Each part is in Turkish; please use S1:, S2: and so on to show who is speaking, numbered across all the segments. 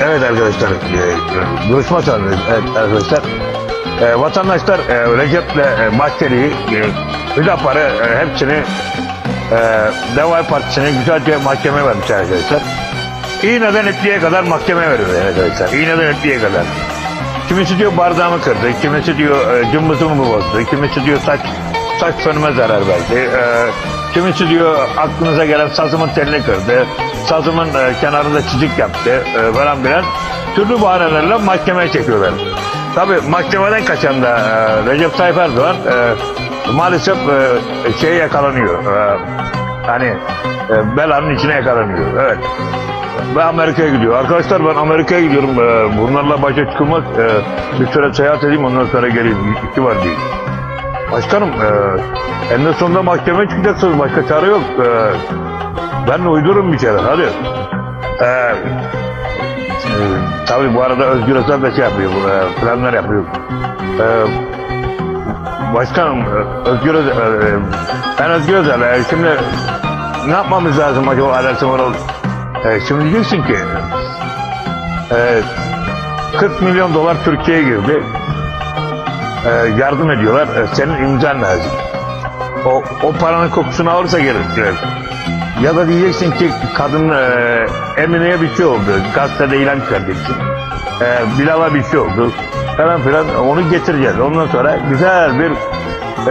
S1: Evet arkadaşlar, e, görüşme sanırız. Evet arkadaşlar. E, vatandaşlar e, Recep'le e, Bahçeli'yi, e, Hüdapar'ı e, hepsini e, Deva Partisi'ne güzelce mahkeme vermiş arkadaşlar. İğneden ipliğe kadar mahkeme veriyor arkadaşlar. İğneden ipliğe kadar. Kimisi diyor bardağımı kırdı, kimisi diyor e, cımbızımı bozdu, kimisi diyor saç saç fönüme zarar verdi. E, kimisi diyor aklınıza gelen sazımın telini kırdı, sazımın e, kenarında çizik yaptı e, falan filan. Türlü bahanelerle mahkemeye çekiyorlar. Tabi mahkemeden kaçan da e, Recep Tayyip Erdoğan e, maalesef e, şeye yakalanıyor. E, hani e, belanın içine yakalanıyor. Evet. Ve Amerika'ya gidiyor. Arkadaşlar ben Amerika'ya gidiyorum. Ee, bunlarla başa çıkılmaz. Ee, bir süre seyahat edeyim ondan sonra geleyim. İki var değil. Başkanım e, en sonunda mahkemeye çıkacaksınız. Başka çare yok. Ee, ben uydururum bir kere. Hadi. Ee, e, tabii bu arada Özgür Özel de şey yapıyor. E, planlar yapıyor. Ee, başkanım e, Özgür Özel, e, ben Özgür Özel. e, şimdi ne yapmamız lazım acaba Alaaddin Varol? E, şimdi diyeceksin ki e, 40 milyon dolar Türkiye'ye girdi. E, yardım ediyorlar. E, senin imzan lazım. O, o paranın kokusunu alırsa gelir. Ya da diyeceksin ki kadın e, Emine'ye bir şey oldu. Gazetede ilan çıkaracaksın. E, Bilal'a bir şey oldu. Falan filan onu getireceğiz. Ondan sonra güzel bir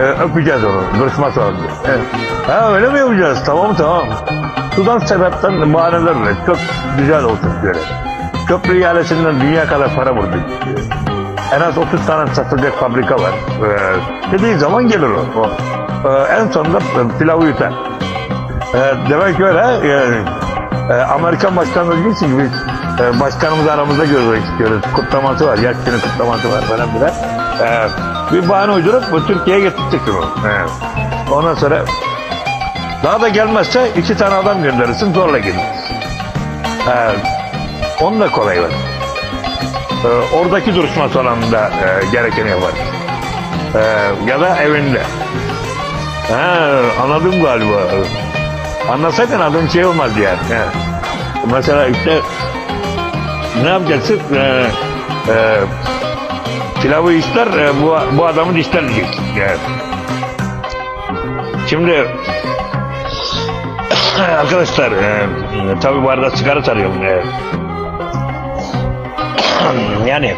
S1: e, öpeceğiz onu. Duruşma sonrası. Evet. Ha öyle mi yapacağız? Tamam tamam. Sudan sebepten bahanelerle çok güzel olsun böyle. Köprü ihalesinden dünya kadar para vurduk. En az 30 tane satılacak fabrika var. Ee, dediği zaman gelir o. o. Ee, en sonunda pilavı yutar. Ee, demek öyle. Yani, e, Amerikan başkanı ki biz e, başkanımızı aramızda görmek istiyoruz. Kutlaması var, yaş günü kutlaması var falan filan. Ee, bir bahane uydurup bu Türkiye'ye getirecek bunu. Evet. Ondan sonra daha da gelmezse iki tane adam gönderirsin zorla gelir. Ee, onun da kolay var. Ee, oradaki duruşma salonunda e, gerekeni yapar. Ee, ya da evinde. Ha, anladım galiba. Anlasaydın adım şey olmaz yani. Mesela işte ne yapacaksın? Ee, e, pilavı ister, e, bu, bu adamı ister diyeceksin. Yani. Şimdi Arkadaşlar e, tabi bu arada sigara sarıyorum. E, yani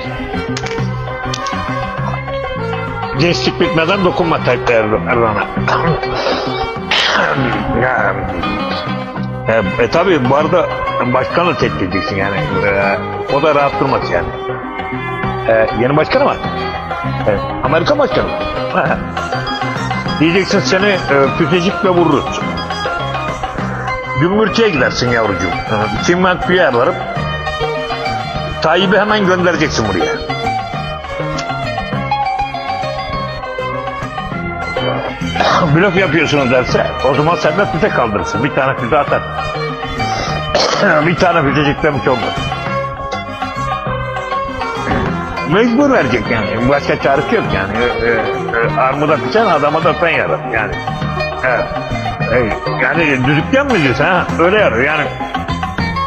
S1: cinslik bitmeden dokunma Tayyip Er- Erdoğan'a. ya, e, e, tabi bu arada başkanı tehdit edeceksin yani. E, o da rahat durmaz yani. E, yeni başkanı var. E, Amerika başkanı. Diyeceksin seni e, füzecikle vururuz. Gümbürtüye gidersin yavrucuğum. Çimmentli'ye varıp Tayyip'i hemen göndereceksin buraya. Blöf yapıyorsunuz derse o zaman sen de füze kaldırırsın. Bir tane füze atar. bir tane füzecikten çok olur. Mecbur verecek yani. Başka çaresi yok yani. Ee, e, armuda pişen adama da fen yarar yani. Evet. Evet, Yani düdükten mi diyorsun ha? Öyle yarıyor yani.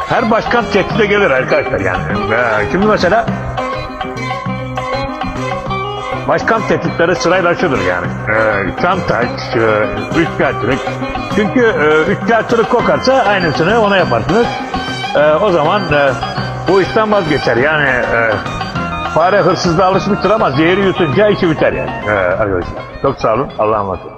S1: Her başkan tehdide gelir arkadaşlar yani. Ee, Şimdi mesela başkan tehditleri sırayla şudur yani. Ee, Çantaç, e, üçkağıtçılık. Çünkü e, üçkağıtçılık kokarsa aynısını ona yaparsınız. E, o zaman e, bu işten vazgeçer yani. E, fare hırsızlığa alışmıştır ama zehri yutunca işi biter yani. E, arkadaşlar. Çok sağ olun. Allah'a emanet olun.